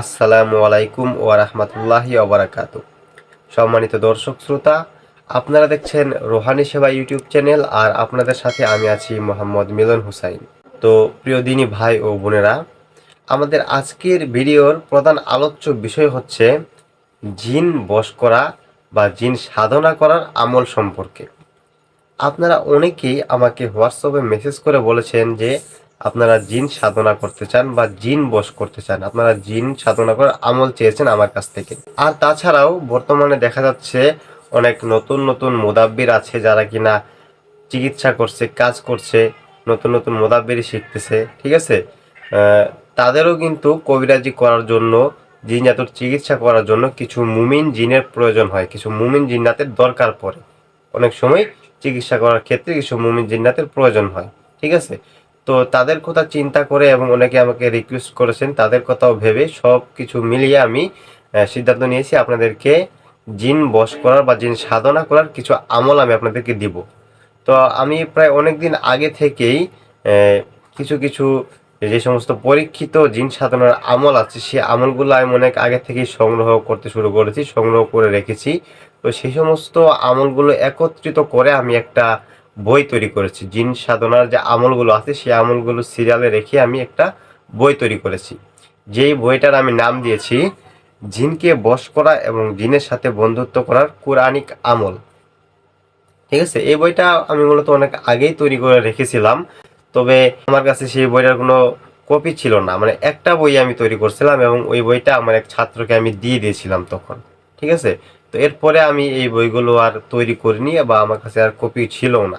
আসসালামু আলাইকুম ও রহমতুল্লাহি অবরাকাত সম্মানিত দর্শক শ্রোতা, আপনারা দেখছেন রোহানি সেবা ইউটিউব চ্যানেল আর আপনাদের সাথে আমি আছি মোহাম্মদ মিলন হুসাইন। তো প্রিয় দিনী ভাই ও বোনেরা, আমাদের আজকের ভিডিওর প্রধান আলোচ্য বিষয় হচ্ছে জিন বশ করা বা জিন সাধনা করার আমল সম্পর্কে। আপনারা অনেকেই আমাকে হোয়াটসঅ্যাপে মেসেজ করে বলেছেন যে আপনারা জিন সাধনা করতে চান বা জিন বশ করতে চান, আপনারা জিন সাধনা করার আমল চেয়েছেন আমার কাছ থেকে। আর তাছাড়াও বর্তমানে দেখা যাচ্ছে অনেক নতুন নতুন মোদাব্বির আছে যারা কিনা চিকিৎসা করছে, কাজ করছে, নতুন নতুন মোদাব্বিরি শিখতেছে, ঠিক আছে? তাদেরও কিন্তু কবিরাজি করার জন্য, জিন জাতুর চিকিৎসা করার জন্য কিছু মুমিন জিনের প্রয়োজন হয়, কিছু মুমিন জিন্নাতের দরকার পড়ে। অনেক সময় চিকিৎসা করার ক্ষেত্রে কিছু মুমিন জিন্নাতের প্রয়োজন হয়, ঠিক আছে? তো তাদের কথা চিন্তা করে এবং অনেকে আমাকে রিকোয়েস্ট করেছেন, তাদের কথাও ভেবে সব কিছু মিলিয়ে আমি সিদ্ধান্ত নিয়েছি আপনাদেরকে জিন বশ করার বা জিন সাধনা করার কিছু আমল আমি আপনাদেরকে দিব। তো আমি প্রায় অনেক দিন আগে থেকেই কিছু কিছু যে সমস্ত পরীক্ষিত জিন সাধনার আমল আছে সেই আমলগুলো আমি অনেক আগে থেকেই সংগ্রহ করতে শুরু করেছি, সংগ্রহ করে রেখেছি। তো সেই সমস্ত আমলগুলো একত্রিত করে আমি একটা বই তৈরি করেছি। জিন সাধনার যে আমলগুলো আছে, সেই আমলগুলো সিরিয়ালে রেখে আমি একটা বই তৈরি করেছি। যেই বইটার আমি নাম দিয়েছি, জিনকে বশ করা এবং জিনের সাথে বন্ধুত্ব করার কোরআনিক আমল। ঠিক আছে? এই বইটা আমি মূলত অনেক আগেই তৈরি করে রেখেছিলাম, তবে আমার কাছে সেই বইটার কোনো কপি ছিল না। মানে একটা বই আমি তৈরি করছিলাম এবং ওই বইটা আমার এক ছাত্রকে আমি দিয়ে দিয়েছিলাম তখন। ঠিক আছে? তো এরপরে আমি এই বইগুলো আর তৈরি করিনি বা আমার কাছে আর কপি ছিল না।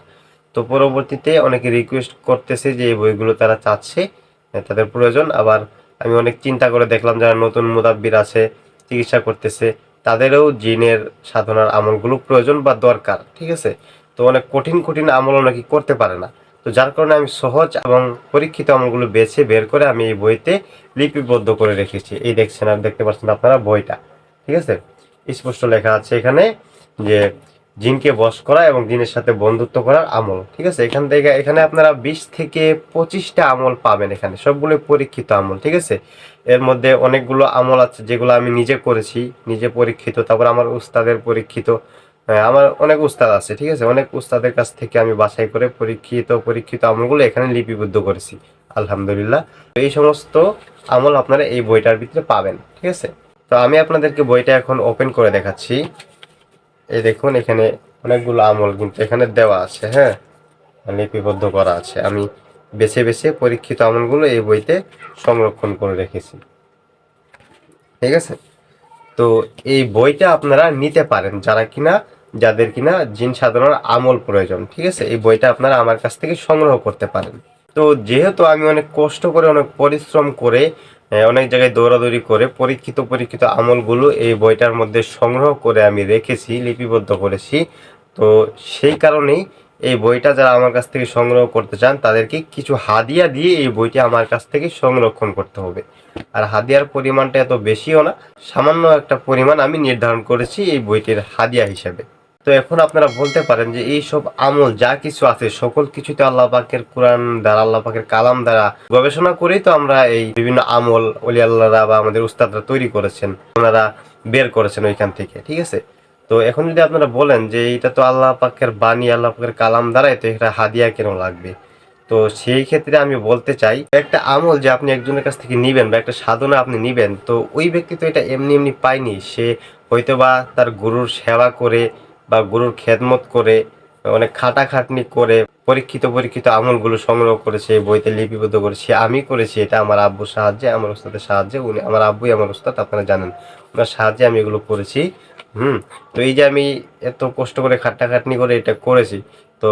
তো পরবর্তীতে অনেকে রিকোয়েস্ট করতেছে যে এই বইগুলো তারা চাচ্ছে তাদের প্রয়োজন। আবার আমি অনেক চিন্তা করে দেখলাম যারা নতুন মুদাব্বির আছে, চিকিৎসা করতেছে, তাদেরও জিনের সাধনার আমলগুলো প্রয়োজন বা দরকার, ঠিক আছে? তো অনেক কঠিন কঠিন আমল নাকি করতে পারে না। তো যার কারণে আমি সহজ এবং পরীক্ষিত আমলগুলো বেছে বের করে আমি এই বইতে লিপিবদ্ধ করে রেখেছি। এই দেখছেন আর দেখতে পাচ্ছেন আপনারা বইটা, ঠিক আছে? স্পষ্ট লেখা আছে এখানে যে জিনকে বশ করা এবং জিনের সাথে বন্ধুত্ব করার আমল ঠিক আছে? এখান থেকে এখানে আপনারা বিশ থেকে পঁচিশটা আমল পাবেন এখানে সবগুলো পরীক্ষিত আমল ঠিক আছে? এর মধ্যে অনেকগুলো আমল আছে যেগুলো আমি নিজে করেছি নিজে পরীক্ষিত তারপর আমার উস্তাদের পরীক্ষিত হ্যাঁ, আমার অনেক উস্তাদ আছে ঠিক আছে? অনেক উস্তাদের কাছ থেকে আমি বাছাই করে পরীক্ষিত পরীক্ষিত আমলগুলো এখানে লিপিবদ্ধ করেছি আলহামদুলিল্লাহ। এই সমস্ত আমল আপনারা এই বইটার ভিতরে পাবেন ঠিক আছে? তো আমি আপনাদেরকে বইটা এখন ওপেন করে দেখাচ্ছি। এই দেখুন, এখানে অনেকগুলো আমল কিন্তু এখানে দেওয়া আছে হ্যাঁ? লিপিবদ্ধ করা আছে। আমি বেছে বেছে পরীক্ষিত আমলগুলো এই বইতে সংরক্ষণ করে রেখেছি। ঠিক আছে? তো এই বইটা আপনারা নিতে পারেন, যারা কিনা, যাদের কিনা জিন সাধনার আমল প্রয়োজন, ঠিক আছে? এই বইটা আপনারা আমার কাছ থেকে সংগ্রহ করতে পারেন। তো যেহেতু আমি অনেক কষ্ট করে, অনেক পরিশ্রম করে অনেক জায়গায় দৌড়াদৌড়ি করে পরীক্ষিত পরীক্ষিত আমলগুলো এই বইটার মধ্যে সংগ্রহ করে আমি রেখেছি, লিপিবদ্ধ করেছি। তো সেই কারণেই এই বইটা যারা আমার কাছ থেকে সংগ্রহ করতে চান, তাদেরকে কিছু হাদিয়া দিয়ে এই বইটি আমার কাছ থেকে সংরক্ষণ করতে হবে। আর হাদিয়ার পরিমাণটা এত বেশিও না, সামান্য একটা পরিমাণ আমি নির্ধারণ করেছি এই বইটির হাদিয়া হিসেবে। তো এখন আপনারা বলতে পারেন যে এই সব আমল যা কিছু আছে, সকল কিছুতে আল্লাহ পাকের কোরআন দ্বারা, আল্লাহ পাকের কালাম দ্বারা গবেষণা করেই তো আমরা এই বিভিন্ন আমল অলি আল্লাহরা বা আমাদের উস্তাদরা তৈরি করেছেন, ওনারা বের করেছেন ওইখান থেকে, ঠিক আছে? তো এখন যদি আপনারা বলেন যে এটা তো আল্লাহ পাকের বাণী, আল্লাহ পাকের কালাম দ্বারাই তো এটা হাদিয়া কেন লাগবে? তো সেই ক্ষেত্রে আমি বলতে চাই, একটা আমল যে আপনি একজনের কাছ থেকে নিবেন বা একটা সাধনা আপনি নিবেন, তো ওই ব্যক্তি তো এটা এমনি এমনি পায়নি, সে হয়তো বা তার গুরুর সেবা করে বা গুরুর খেদমত করে, অনেক খাটাখাটনি করে পরীক্ষিত পরীক্ষিত আমলগুলো সংগ্রহ করেছে বইতে লিপিবদ্ধ করেছে আমি করেছি, এটা আমার আব্বুর সাহায্যে, আমার ওস্তাদের সাহায্যে, উনি আমার আব্বুই আমার ওস্তাদ, আপনারা জানেন। ওনার সাহায্যে আমি এগুলো করেছি। হুম, তো এই যে আমি এত কষ্ট করে খাট্টাখাটনি করে এটা করেছি, তো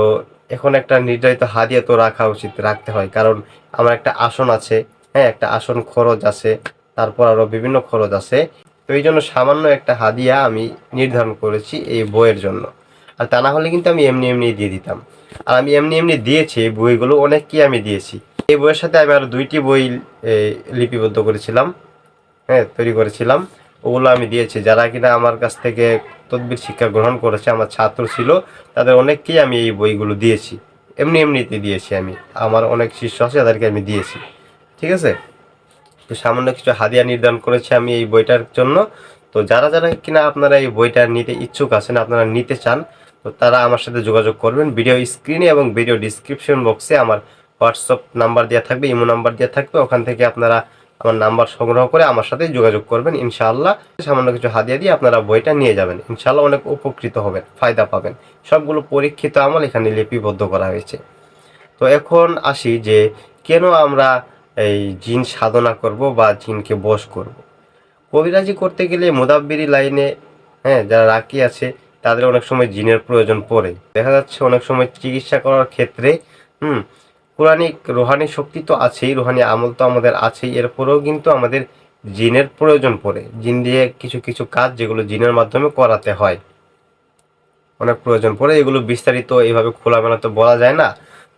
এখন একটা নির্ধারিত হাদিয়া তো রাখা উচিত, রাখতে হয়। কারণ আমার একটা আসন আছে হ্যাঁ একটা আসন খরচ আছে, তারপর আরও বিভিন্ন খরচ আছে। তো এই জন্য সামান্য একটা হাদিয়া আমি নির্ধারণ করেছি এই বইয়ের জন্য। আর তা না হলে কিন্তু আমি এমনি এমনি দিয়ে দিতাম। আর আমি এমনি এমনি দিয়েছি এই বইগুলো, অনেককেই আমি দিয়েছি। এই বইয়ের সাথে আমি আরও দুইটি বই লিপিবদ্ধ করেছিলাম হ্যাঁ তৈরি করেছিলাম। ওগুলো আমি দিয়েছি। যারা কিনা আমার কাছ থেকে তদবির শিক্ষা গ্রহণ করেছে, আমার ছাত্র ছিল, তাদের অনেককেই আমি এই বইগুলো দিয়েছি। এমনি এমনিতে দিয়েছি আমি। আমার অনেক শিষ্য আছে, তাদেরকে আমি দিয়েছি। ঠিক আছে? সামান্য কিছু হাদিয়া নির্ধারণ করেছি আমি এই বইটার জন্য। তো যারা যারা কিনা আপনারা এই বইটা নিতে ইচ্ছুক আছেন, আপনারা নিতে চান, তো তারা আমার সাথে যোগাযোগ করবেন। ভিডিও স্ক্রিনে এবং ভিডিও ডিসক্রিপশন বক্সে আমার হোয়াটসঅ্যাপ নাম্বার দেওয়া থাকবে, ইমো নাম্বার দেওয়া থাকবে। ওখান থেকে আপনারা আমার নাম্বার সংগ্রহ করে আমার সাথে যোগাযোগ করবেন, ইনশাআল্লাহ। সামান্য কিছু হাদিয়া দিয়ে আপনারা বইটা নিয়ে যাবেন। ইনশাআল্লাহ অনেক উপকৃত হবেন, ফায়দা পাবেন। সবগুলো পরীক্ষিত আমল এখানে লিপিবদ্ধ করা হয়েছে। তো এখন আসি যে, কেন আমরা এই জিন সাধনা করব বা জিনকে বশ করব। কবিরাজি করতে গেলে মোদাব্বিরি লাইনে হ্যাঁ যারা রাকি আছে, তাদের অনেক সময় জিনের প্রয়োজন পড়ে। দেখা যাচ্ছে অনেক সময় চিকিৎসা করার ক্ষেত্রে, হুম কোরআনিক রোহানি শক্তি তো আছেই, রোহানি আমল তো আমাদের আছেই, এরপরেও কিন্তু আমাদের জিনের প্রয়োজন পড়ে। জিন দিয়ে কিছু কিছু কাজ যেগুলো জিনের মাধ্যমে করাতে হয়, অনেক প্রয়োজন পড়ে। এগুলো বিস্তারিত এইভাবে খোলামেলা তো বলা যায় না।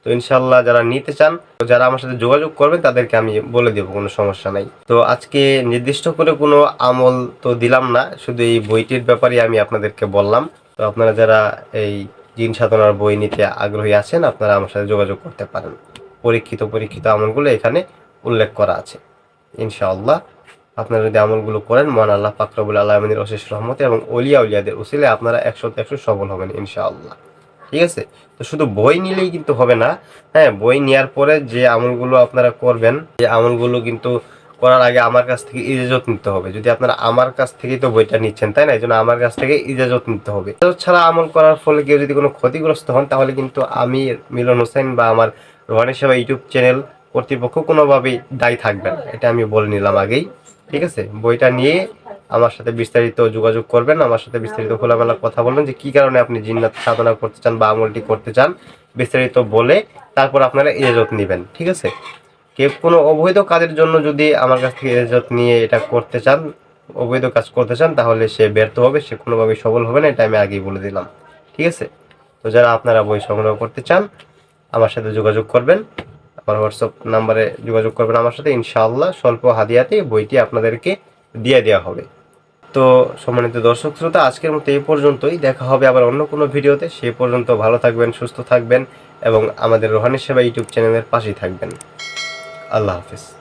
তো ইনশাল্লাহ যারা নিতে চান যারা আমার সাথে যোগাযোগ করবেন, তাদেরকে আমি বলে দেবো, কোনো সমস্যা নাই। তো আজকে নির্দিষ্ট করে কোনো আমল তো দিলাম না, শুধু এই বইটির ব্যাপারে আমি আপনাদেরকে বললাম। তো আপনারা যারা এই জিন সাধনার বই নিতে আগ্রহী আছেন, আপনারা আমার সাথে যোগাযোগ করতে পারেন। পরীক্ষিত পরীক্ষিত আমলগুলো এখানে উল্লেখ করা আছে। ইনশাআল্লাহ আপনারা যদি আমলগুলো করেন, মহান আল্লাহ পাকরবুল আলমিনের অশেষ রহমতে এবং অলিয়া উলিয়াদের উসিলে আপনারা একশো একশো সফল হবেন, ইনশাআল্লাহ। ঠিক আছে? তো শুধু বই নিলেই কিন্তু হবে না। হ্যাঁ বই নেওয়ার পরে যে আমলগুলো আপনারা করবেন, যে আমলগুলো কিন্তু করার আগে আমার কাছ থেকে ইজাজত নিতে হবে। যদি আপনারা আমার কাছ থেকেই তো বইটা নিচ্ছেন, তাই না? এই জন্য আমার কাছ থেকে ইজাজত নিতে হবে। ইজাজত ছাড়া আমল করার ফলে কেউ যদি কোনো ক্ষতিগ্রস্ত হন, তাহলে কিন্তু আমি মিলন হোসেন বা আমার রোহানি সেবা ইউটিউব চ্যানেল কর্তৃপক্ষ কোনোভাবেই দায়ী থাকবেন এটা আমি বলে নিলাম আগেই। ঠিক আছে? বইটা নিয়ে আমার সাথে বিস্তারিত যোগাযোগ করবেন আমার সাথে বিস্তারিত খোলামেলা কথা বলবেন যে কি কারণে আপনি জিন্নাত সাধনা করতে চান বা আমলটি করতে চান বিস্তারিত বলে তারপর আপনারা ইজাজত নেবেন ঠিক আছে? কেউ কোনো অবৈধ কাজের জন্য যদি আমার কাছ থেকে ইজাজত নিয়ে এটা করতে চান অবৈধ কাজ করতে চান তাহলে সে ব্যর্থ হবে সে কোনোভাবেই সবল হবে না এটা আমি আগেই বলে দিলাম ঠিক আছে? তো যারা আপনারা বই সংগ্রহ করতে চান আমার সাথে যোগাযোগ করবেন আমার হোয়াটসঅ্যাপ নাম্বারে যোগাযোগ করবেন আমার সাথে ইনশাআল্লাহ স্বল্প হাদিয়াতে বইটি আপনাদেরকে দিয়ে দেওয়া হবে। তো সম্মানিত দর্শক শ্রোতা, আজকের মতো এই পর্যন্তই। দেখা হবে আবার অন্য কোনো ভিডিওতে। সে পর্যন্ত ভালো থাকবেন, সুস্থ থাকবেন এবং আমাদের রোহানি সেবা ইউটিউব চ্যানেলের পাশেই থাকবেন। আল্লাহ হাফিজ।